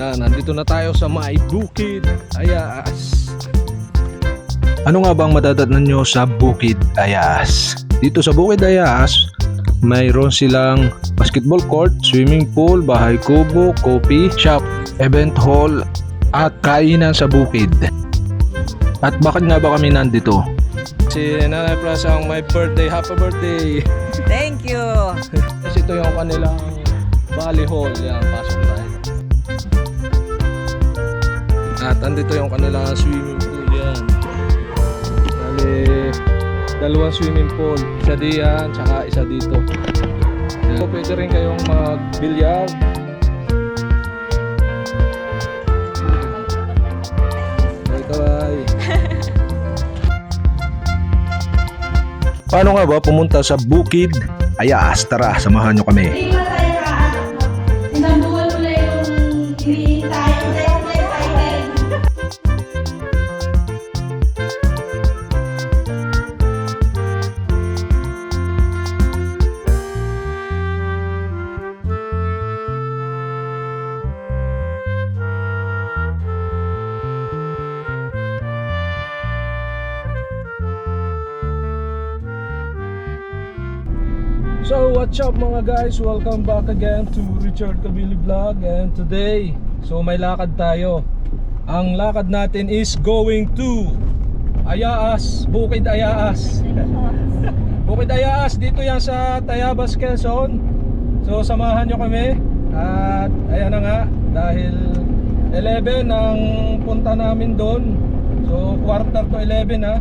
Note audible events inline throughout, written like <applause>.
Yan, nandito na tayo sa May Bukid Ayas. Ano nga bang madadatnan nyo sa Bukid Ayas? Dito sa Bukid Ayas, mayroon silang basketball court, swimming pool, bahay kubo, coffee shop, event hall, at kainan sa bukid. At bakit nga ba kami nandito? Si Nanay Prasa ang my birthday, happy birthday! Thank you. <laughs> Kasi ito yung kanilang Valley Hall. Yan, pasok tayo. At andito yung kanilang swimming pool. Yan. Bali, dalawang swimming pool. Isa diyan, tsaka isa dito. So, pwede rin kayong mag-bilyag. Bye, bye. Paano nga ba pumunta sa Bukid Ayas? Tara, samahan nyo kami. What's up mga guys? Welcome back again to Richard Kabili Vlog and today, so may lakad tayo. Ang lakad natin is going to Ayaas, Bukid Ayaas. Bukid Ayaas, dito yan sa Tayabas, Quezon. So samahan nyo kami at ayan na nga dahil 11 ang punta namin doon. So quarter to 11 ha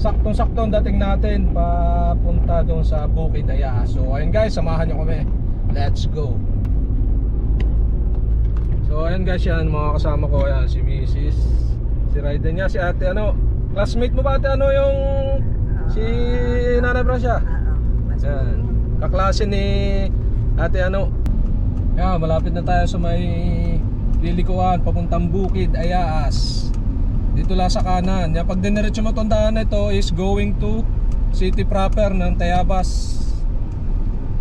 saktong-sakto ang dating natin papunta doon sa Bukid Aya. So ayun guys, samahan nyo kami. Let's go. So ayun guys, yan mga kasama ko yan si Mrs. Si Raiden niya, si ate ano, classmate mo ba ate ano yung si Nana Brasya? Yan. Kaklase ni ate ano. Yan, malapit na tayo sa may lilikuan papuntang Bukid Ayaas. Dito lang sa kanan. Yan, pag diniretso mo tong na ito is going to city proper ng Tayabas.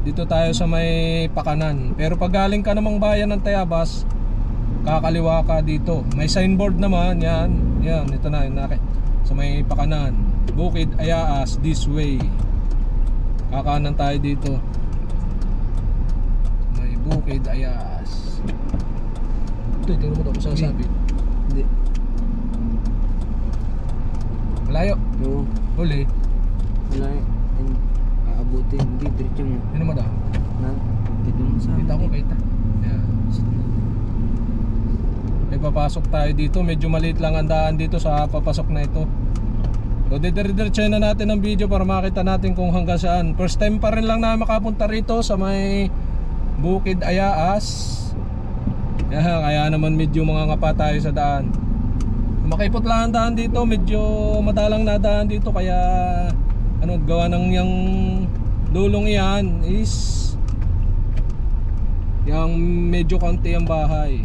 Dito tayo sa may pakanan. Pero pag galing ka namang bayan ng Tayabas, kakaliwa ka dito. May signboard naman, yan. Yan, ito na, yun, sa may pakanan. Bukid Ayaas, this way. Kakanan tayo dito. May Bukid Ayaas. Ito, tingnan mo ito kung saan sabi. Hindi. Malayo. Oo. Huli. Wala eh. Aabutin. Hindi. Diretso mo. Ano mo daw? Na. Dito mo sa Kita ko kita. Yan. May papasok tayo dito. Medyo maliit lang ang daan dito sa papasok na ito. So didiretso na natin ang video para makita natin kung hanggang saan. First time pa rin lang na makapunta rito sa may Bukid Ayaas. Yan, kaya naman medyo mga ngapa tayo sa daan. Makipot lang ang daan dito, medyo madalang na daan dito kaya ano gawa ng yung dulong iyan is yung medyo konti ang bahay.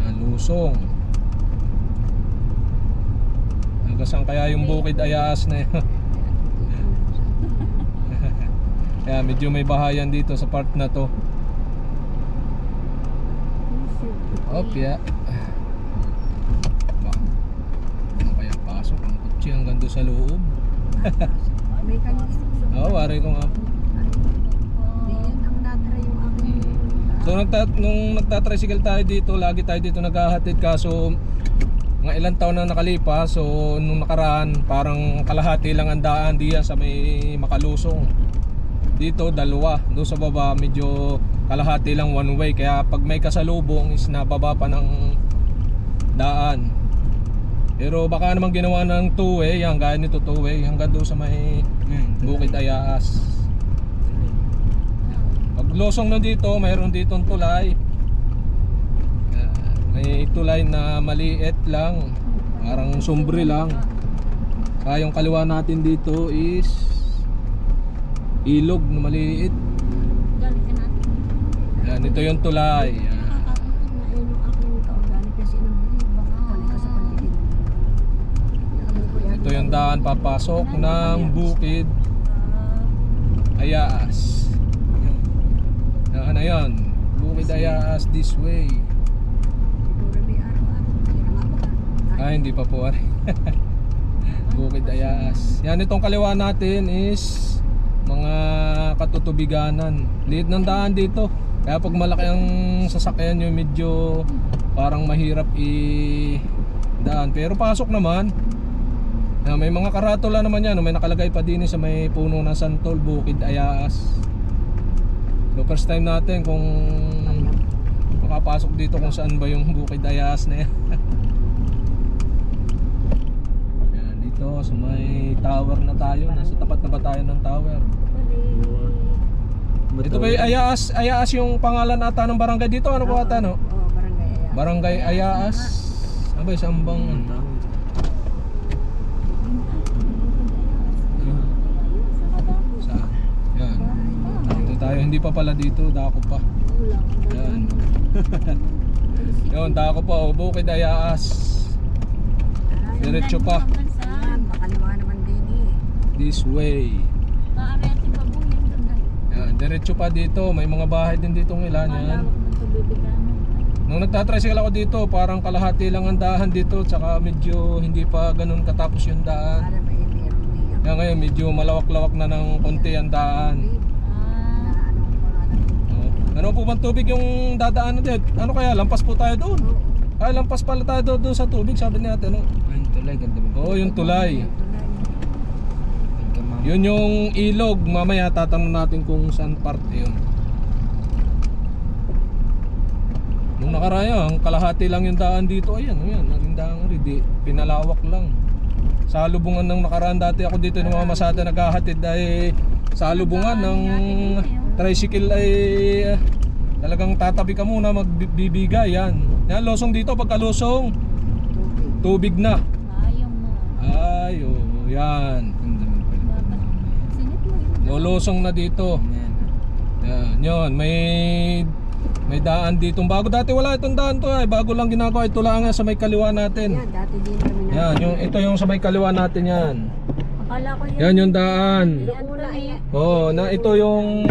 Yan, lusong. Hanggang saan kaya yung bukid ayaas na yun? <laughs> kaya medyo may bahayan dito sa part na to. Op, yeah. Ba, ano kaya kutsi hanggang doon sa loob? Oo, oh, wari ko nga po. Aking So nagta nung nagtatricycle tayo dito, lagi tayo dito naghahatid. Kaso mga ilang taon na nakalipas so nung nakaraan parang kalahati lang ang daan diyan sa may makalusong. Dito dalawa. Doon sa baba medyo kalahati lang one way. Kaya pag may kasalubong is nababa pa ng daan pero baka naman ginawa ng two way yan gaya nito two way hanggang doon sa may Bukid Ayaas pag losong na dito, mayroon ditong tulay. May tulay na maliit lang, parang sumbre lang. Kaya yung kaliwa natin dito is ilog na maliit. Yan, ito yung tulay. Yan. Nakakatakot na yun yung aking ka-organic kasi nang baka huli ka sa pandigin. Ito yung daan papasok ng bukid Ayaas. Yan na yun. Bukid Ayaas this way. Ah, hindi pa po. <laughs> Bukid Ayaas. Yan itong kaliwa natin is mga katutubiganan. Liit ng daan dito. Kaya pag malaki ang sasakyan nyo medyo parang mahirap i daan. Pero pasok naman. Ah, may mga karatula naman yan. May nakalagay pa din sa may puno ng Santol, Bukid Ayaas. So first time natin kung makapasok dito kung saan ba yung Bukid Ayaas na yan. <laughs> Yan, dito sa may tower na tayo. Nasa tapat na ba tayo ng tower? Ito ba yung Ayaas? Ayaas yung pangalan ata ng barangay dito? Ano po ata no? Oo, barangay Ayaas. Barangay Ayaas. Ano ba yung sambang? Ang tawag. Saan? Yan. Hindi pa pala dito. Dako pa. Yan. <laughs> Yun, dako pa. O, Bukid Ayaas. Diretso pa. Makaliwa naman din eh. This way. Yan, diretso pa dito. May mga bahay din dito ng ilan yan. Nung nagtatricycle ako dito, parang kalahati lang ang daan dito, tsaka medyo hindi pa ganun katapos yung daan. Para may. Kaya ngayon medyo malawak-lawak na ng konti ang daan. Na ano ang pangalan. Oh. Ano po bang tubig yung dadaan din? Ano kaya, lampas po tayo doon? Ay, lampas pala tayo doon, doon sa tubig, sabi ni ate, no? Ay, yung tulay. Ganda mo. Oo, yung tulay. Yun yung ilog, mamaya tatanong natin kung saan part yun. Nung nakaraya, ang kalahati lang yung daan dito, ayan, ayan, naging daan ready, pinalawak lang. Sa lubungan ng nakaraan dati ako dito ng mga masada naghahatid ay sa lubungan ng tricycle ay ah, talagang tatabi ka muna magbibigay yan. Yan, losong dito, pagka losong, Tubig. tubig na. Ay, oh, yan. Lolosong na dito. Yan. Yan, yun, may may daan dito. Bago dati wala itong daan to ay bago lang ginagawa ito lang nga sa may kaliwa natin. Yan, dati din kami na. Yan, yung ito yung sa may kaliwa natin yan. Akala ko yun. Yan yung daan. Ay Oh, na ito yung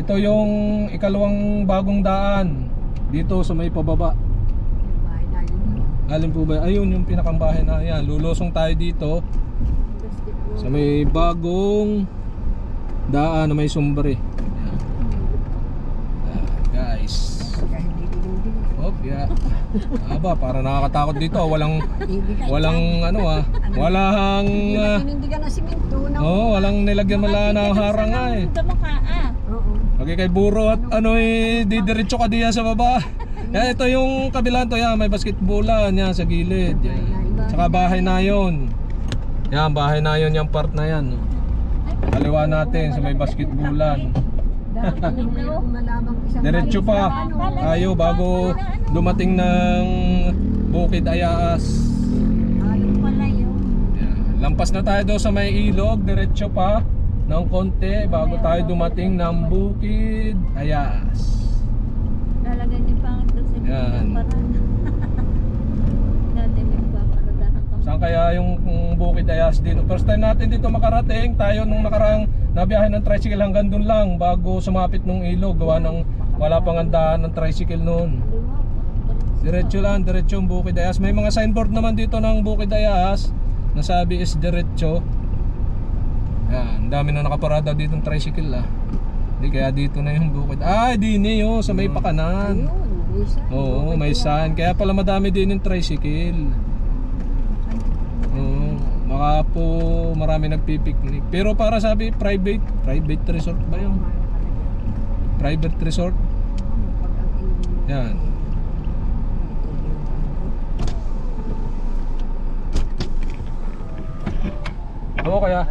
ito yung ikalawang bagong daan dito sa may pababa. Alin po ba? Ayun yung pinakambahay na yan. Lulusong tayo dito sa may bagong daan na may sumbre. Ah, guys. Hop, yeah. Aba, para nakakatakot dito. Walang ka. walang ano ah, walang Hindi ah, na simento. oh, walang nilagyan mala na harang nga eh. Oo. Pag kay buro at ano eh, didiretso ka diyan sa baba. Yan, ito yung kabilang to yan, may basketballan yan sa gilid. Yan. Saka bahay na yon. Yan, bahay na yon yung part na yan. Kaliwa natin sa may isang Diretso pa. Tayo bago dumating ng Bukid Ayaas. Lampas na tayo daw sa may ilog, diretso pa ng konti bago tayo dumating ng Bukid Ayaas. Lalagay din pa doon sa Yan. <laughs> Saan kaya yung Bukid Ayas dito? First time natin dito makarating. Tayo nung nakarang nabiyahe ng tricycle hanggang dun lang bago sumapit ng ilog. Gawa ng wala pang andaan ng tricycle noon. Diretso lang, diretso yung Bukid Ayas. May mga signboard naman dito ng Bukid Ayas. Nasabi is diretso. Yan, ang dami na nakaparada dito ng tricycle ah. Hindi kaya dito na yung Bukid. Ah, di niyo sa may pakanan. Ayun, isa. Oo, may sign. Kaya pala madami din yung tricycle. Oo, baka po marami nagpipiknik. Pero para sabi private, private resort ba yun? Private resort? Yan. Oo kaya.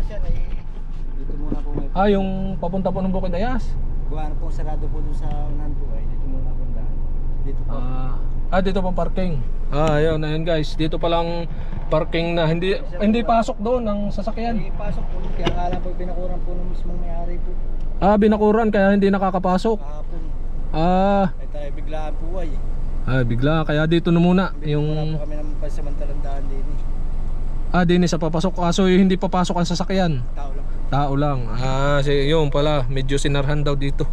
Dito muna po may Ah, yung papunta po ng Bukid Ayas. Gawa na po sarado po dun sa unahan po ay dito muna po daan. Dito po. Ah, ah dito pang parking. Ah, ayun, ayun guys. Dito pa lang parking na hindi hindi pasok doon ng sasakyan. Ay, pasok po. Kaya nga lang po binakuran po ng mismong may-ari po. Ah, binakuran kaya hindi nakakapasok. Kahapon. Ah, Ay tayo biglaan po ay. ah bigla kaya dito na muna Wala yung po kami ng pansamantalang daan din eh. ah din sa papasok. Ah, so hindi papasok ang sasakyan. Tao lang. Tao lang. Ah, si yun pala, medyo sinarhan daw dito.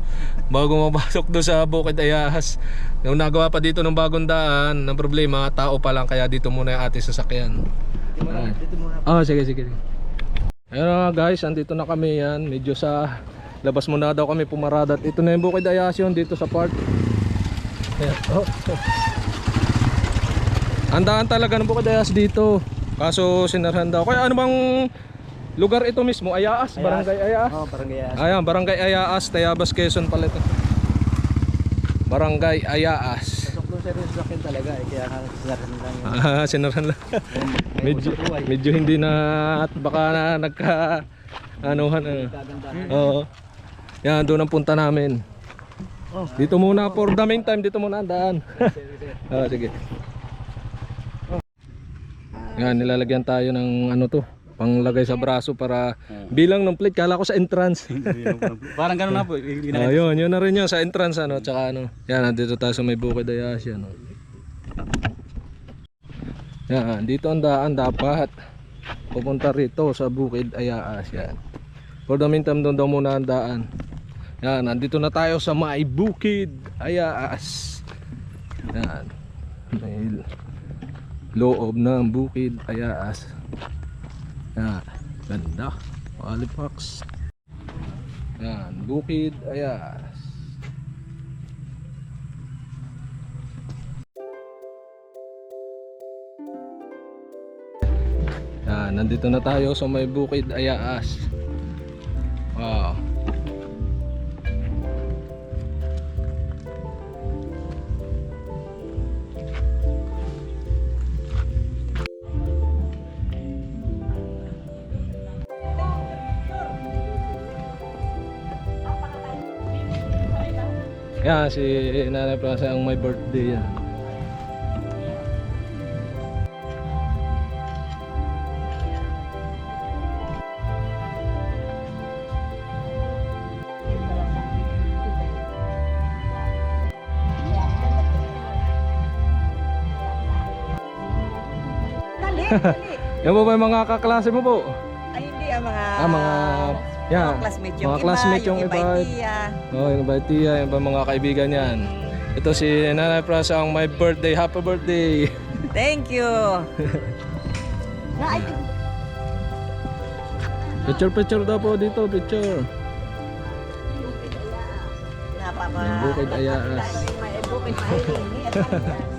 Bago mapasok do sa Bukid Ayahas. Nung nagawa pa dito ng bagong daan, ng problema, tao pa lang kaya dito muna yung ating sasakyan. Dito muna, dito muna. Ah, sige, sige. sige. Ayun na nga guys, andito na kami yan. Medyo sa labas muna daw kami pumarada. At ito na yung Bukid Ayahas yun dito sa park. Ayan. Oh, oh. Andaan talaga ng Bukid Ayahas dito. Kaso sinarhan daw. Kaya ano bang lugar ito mismo? Ayaas, Barangay Ayaas. Oo, barangay Ayas. Ayan, Barangay Ayaas, Tayabas, Quezon pala ito. Barangay Ayaas. Pasok doon sa rin sa akin talaga eh, kaya sinarhan lang. Ah, <laughs> sinarhan lang. medyo, medyo hindi na at baka na nagka anuhan ano. Oo. Yan, doon ang punta namin. Oh. Dito muna for the meantime, dito muna ang daan. <laughs> Ah, sige. Yan, nilalagyan tayo ng ano to, panglagay sa braso para bilang ng plate. Kala ko sa entrance. <laughs> Parang ganun na po. Ah, yun, yun na rin yun sa entrance ano, tsaka ano. Yan, nandito tayo sa may bukid ayas yan. Oh. Yan, dito ang daan dapat pupunta rito sa bukid ayaas yan. For the meantime, doon daw muna ang daan. Yan, nandito na tayo sa may bukid ayaas. Yan. May loob ng bukid ayaas. Yan, ganda. Halifax. Yan, bukid ayas. Yan, nandito na tayo sa may bukid ayaas. Wow. Yan, si Nanay Plaza ang may birthday yan. <laughs> Yan po ba yung mga kaklase mo po? Ay, hindi ang mga... Ah, mga... Yan, mga classmate yung mga iba, classmate yung iba. iba. tiya. Oh, yung ba tiya, yung ba mga kaibigan yan. Ito si Nanay Plaza ang my birthday. Happy birthday! <laughs> Thank you. <laughs> Picture picture daw po dito, picture. napapa... Yung bukid ayaas. Bukid mahihingi.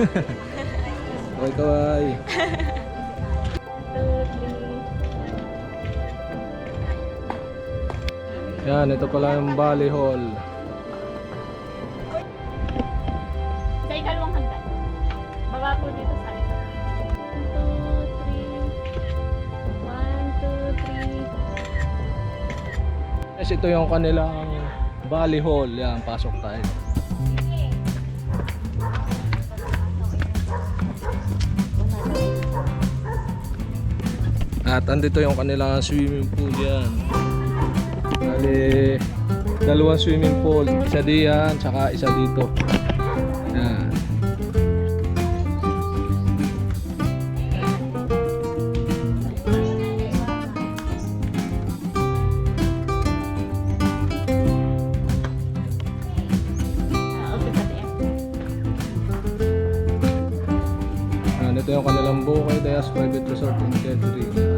<laughs> ikaw ay. Yan, ito pala yung Valley Hall. Sa ikalawang hagdan. Baba po dito sa isa. One, two, three. One, two, three. Yes, ito yung kanilang Valley Hall. Yan, pasok tayo. At andito yung kanilang swimming pool yan. Bali, dalawang swimming pool. Isa diyan, tsaka isa dito. Yan. Ito yung kanilang Bukay Dayas Private Resort and Catering.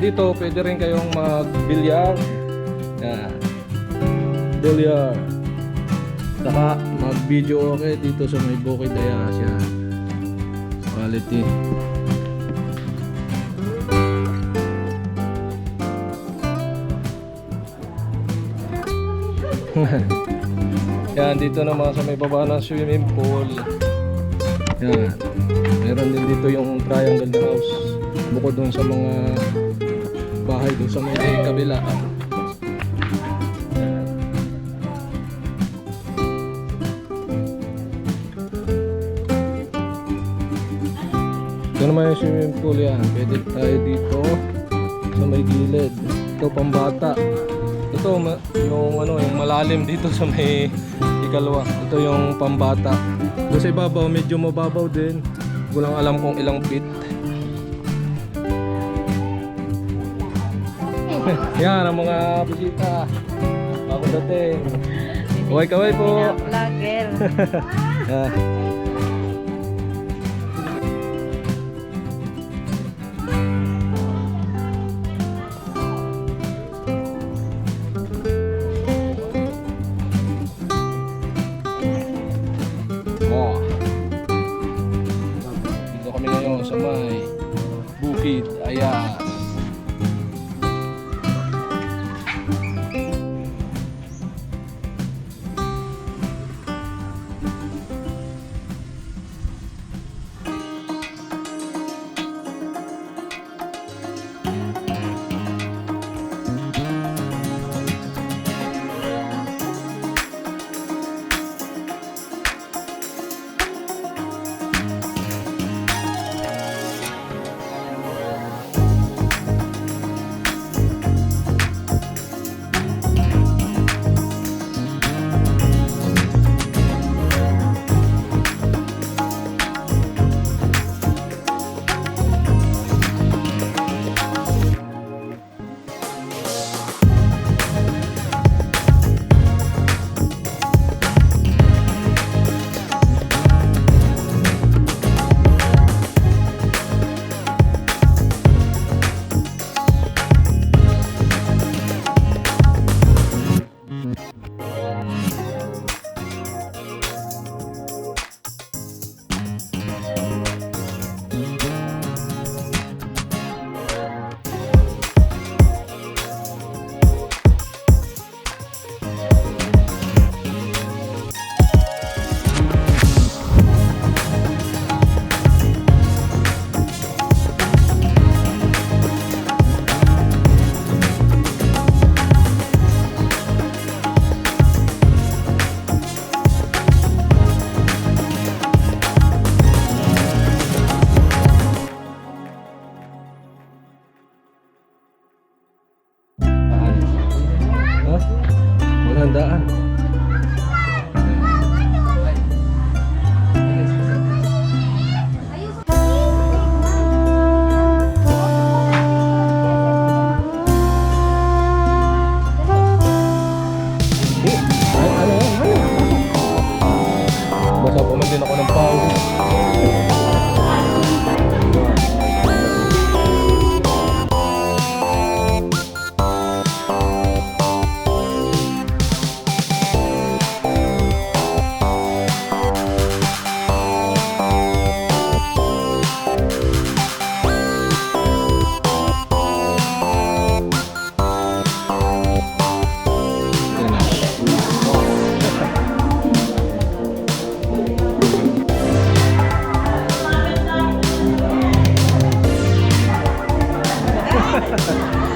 Dito pwede rin kayong mag-bilyar. Yan. Bilyar. Saka mag-video okay dito sa may Bukay Dayas yan. Quality. <laughs> Yan, dito naman sa may baba ng swimming pool. Yan. Meron din dito yung triangle house. Bukod dun sa mga bahay dun sa may kabila. Ito naman yung swimming pool yan. Pwede tayo dito sa may gilid. Ito pambata. Ito yung ano yung malalim dito sa may ikalawa. Ito yung pambata. Doon sa ibabaw medyo mababaw din. Walang alam kung ilang feet. <laughs> Yan ang mga bisita. Bago dating. Kaway kaway po. Vlogger. <laughs> Ah. Oh. Dito kami ngayon sa may Bukid Ayas. Walang daan. Eh,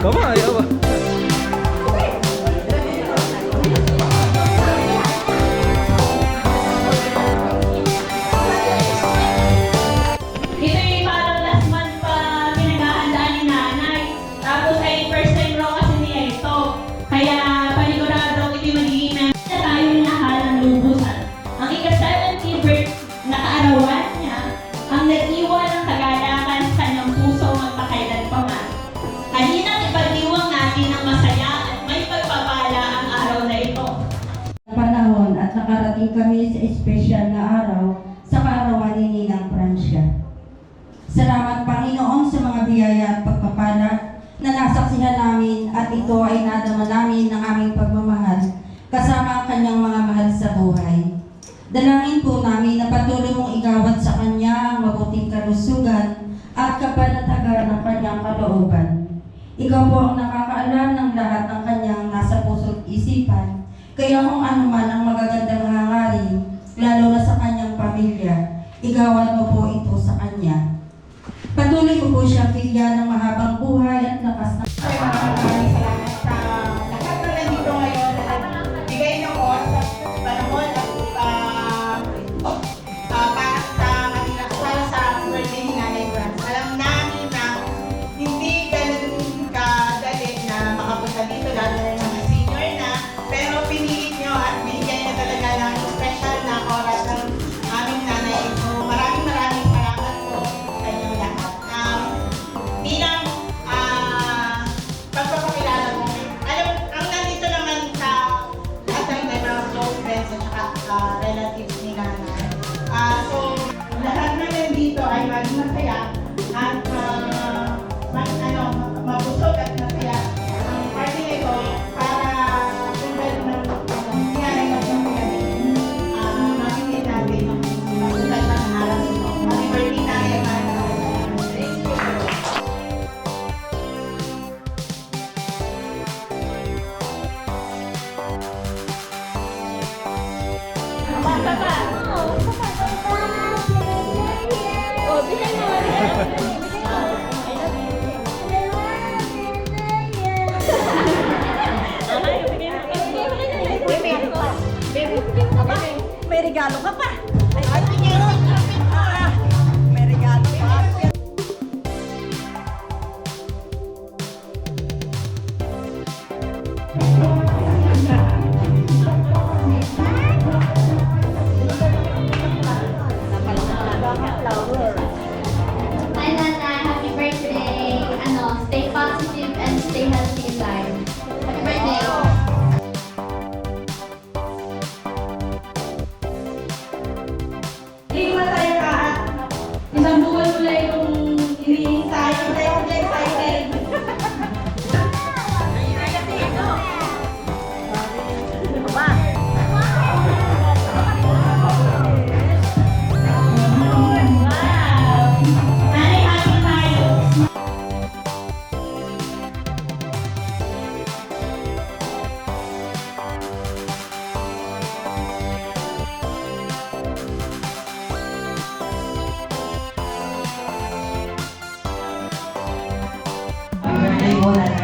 Vamos lá, vamos. Dalangin po namin na patuloy mong igawad sa kanya ang mabuting kalusugan at kapanatagan ng kanyang kalooban. Ikaw po ang nakakaalam ng lahat ng kanyang nasa puso't isipan kaya kung ano man ang magagandang hangarin, lalo na sa kanyang pamilya, igawad mo po ito sa kanya. Patuloy ko po siyang bigyan ng mahabang buhay at lakas ng 还有。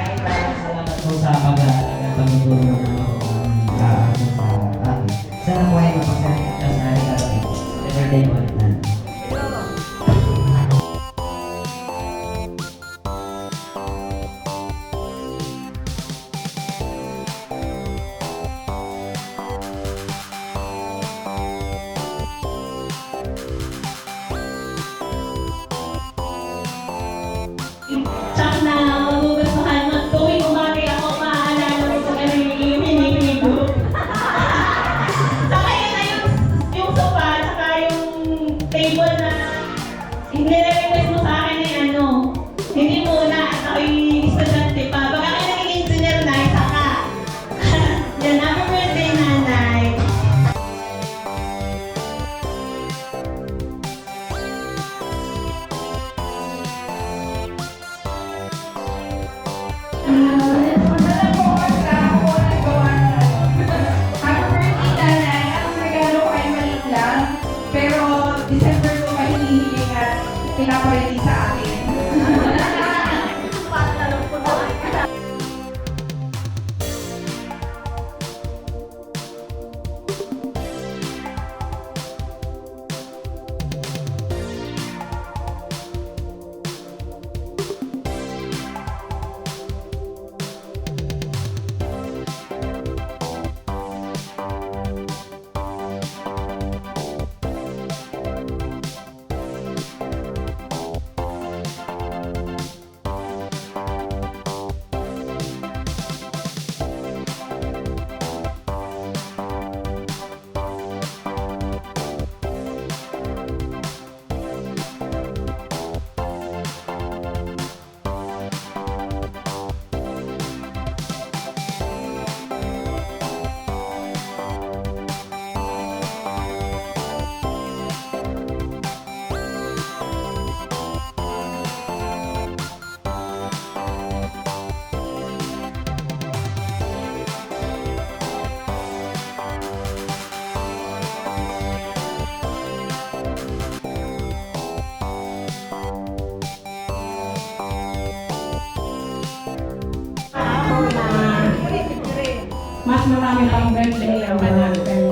Bethlehem Manapel.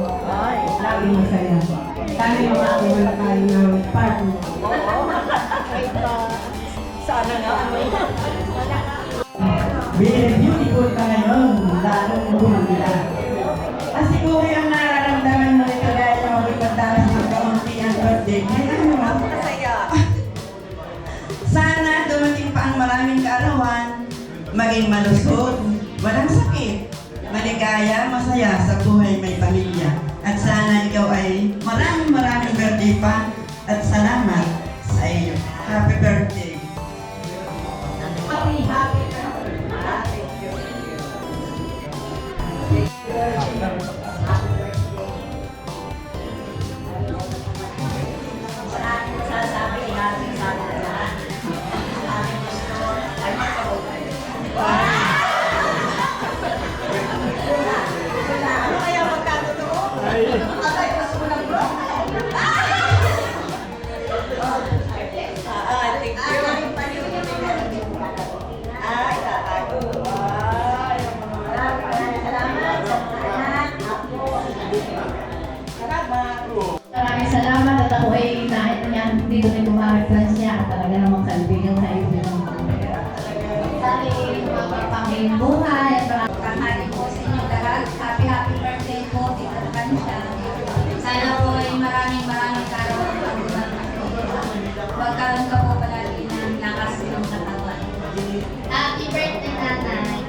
Lagi masaya. Sana yung makakuha tayo ng pan. Sana nga. Very beautiful ka ngayon, lalo mo humagila. At siguro yung nararamdaman mo ito dahil na magpagtaras ng kaunti ang birthday. Kaya ano ba? Masaya. <laughs> Sana dumating pa ang maraming kaarawan, maging malusog, walang sakit, maligaya, masaya sa buhay may pamilya. At sana ikaw ay maraming maraming birthday pa at salamat mapapangin buhay at mga tanghali po sa inyo lahat. Happy, happy birthday po, Tita Kansya. Sana po ay maraming maraming karoon ng pagbunan. Magkaroon ka po palagi ng lakas ng katawan. Happy birthday, nanay.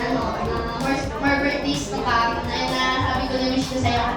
Ano, uh, more, more birthdays to come. Ayun na, sabi ko na wish ko sa'yo